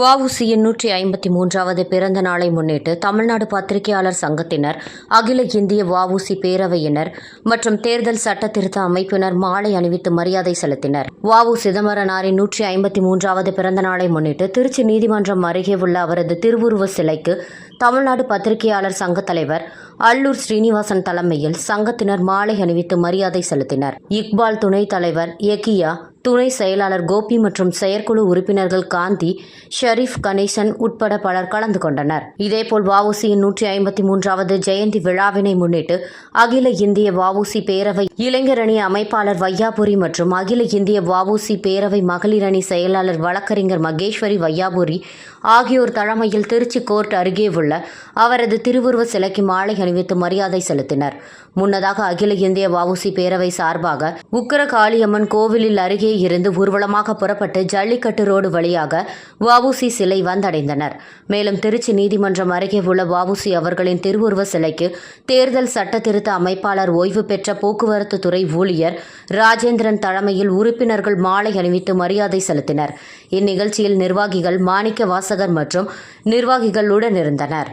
வஉசியின் நூற்றி ஐம்பத்தி மூன்றாவது பிறந்த நாளை முன்னிட்டு தமிழ்நாடு பத்திரிகையாளர் சங்கத்தினர் அகில இந்திய வஉசி பேரவையினர் மற்றும் தேர்தல் சட்ட திருத்த அமைப்பினர் மாலை அணிவித்து மரியாதை செலுத்தினர். வஉ சிதம்பரனாரின் நூற்றி ஐம்பத்தி மூன்றாவது பிறந்த நாளை முன்னிட்டு திருச்சி நீதிமன்றம் அருகே உள்ள அவரது திருவுருவ சிலைக்கு தமிழ்நாடு பத்திரிகையாளர் சங்க தலைவர் அல்லூர் ஸ்ரீனிவாசன் தலைமையில் சங்கத்தினர் மாலை அணிவித்து மரியாதை செலுத்தினர். இக்பால் துணைத் தலைவர் எக்கியா துணை செயலாளர் கோபி மற்றும் செயற்குழு உறுப்பினர்கள் காந்தி ஷெரீப் கணேசன் உட்பட பலர் கலந்து கொண்டனர். இதேபோல் வவுசியின் நூற்றி ஐம்பத்தி மூன்றாவது ஜெயந்தி விழாவினை முன்னிட்டு அகில இந்திய வவுசி பேரவை இளைஞரணி அமைப்பாளர் வையாபுரி மற்றும் அகில இந்திய வவுசி பேரவை மகளிர் அணி செயலாளர் வழக்கறிஞர் மகேஸ்வரி வையாபுரி ஆகியோர் தலைமையில் திருச்சி கோர்ட் அருகே உள்ள அவரது திருவுருவ சிலைக்கு மாலை அணிவித்து மரியாதை செலுத்தினர். முன்னதாக அகில இந்திய வவுசி பேரவை சார்பாக உக்கர காளியம்மன் கோவிலில் அருகே இருந்து ஊர்வலமாக புறப்பட்டு ஜல்லிக்கட்டு ரோடு வழியாக வவுசி சிலை வந்தடைந்தனர். மேலும் திருச்சி நீதிமன்றம் அருகே உள்ள வவுசி அவர்களின் திருவுருவ சிலைக்கு தேர்தல் சட்ட திருத்த அமைப்பாளர் ஓய்வு பெற்ற போக்குவரத்து துறை ஊழியர் ராஜேந்திரன் தலைமையில் உறுப்பினர்கள் மாலை அணிவித்து மரியாதை செலுத்தினர். இந்நிகழ்ச்சியில் நிர்வாகிகள் மாணிக்க வாசகர் மற்றும் நிர்வாகிகளுடன் இருந்தனர்.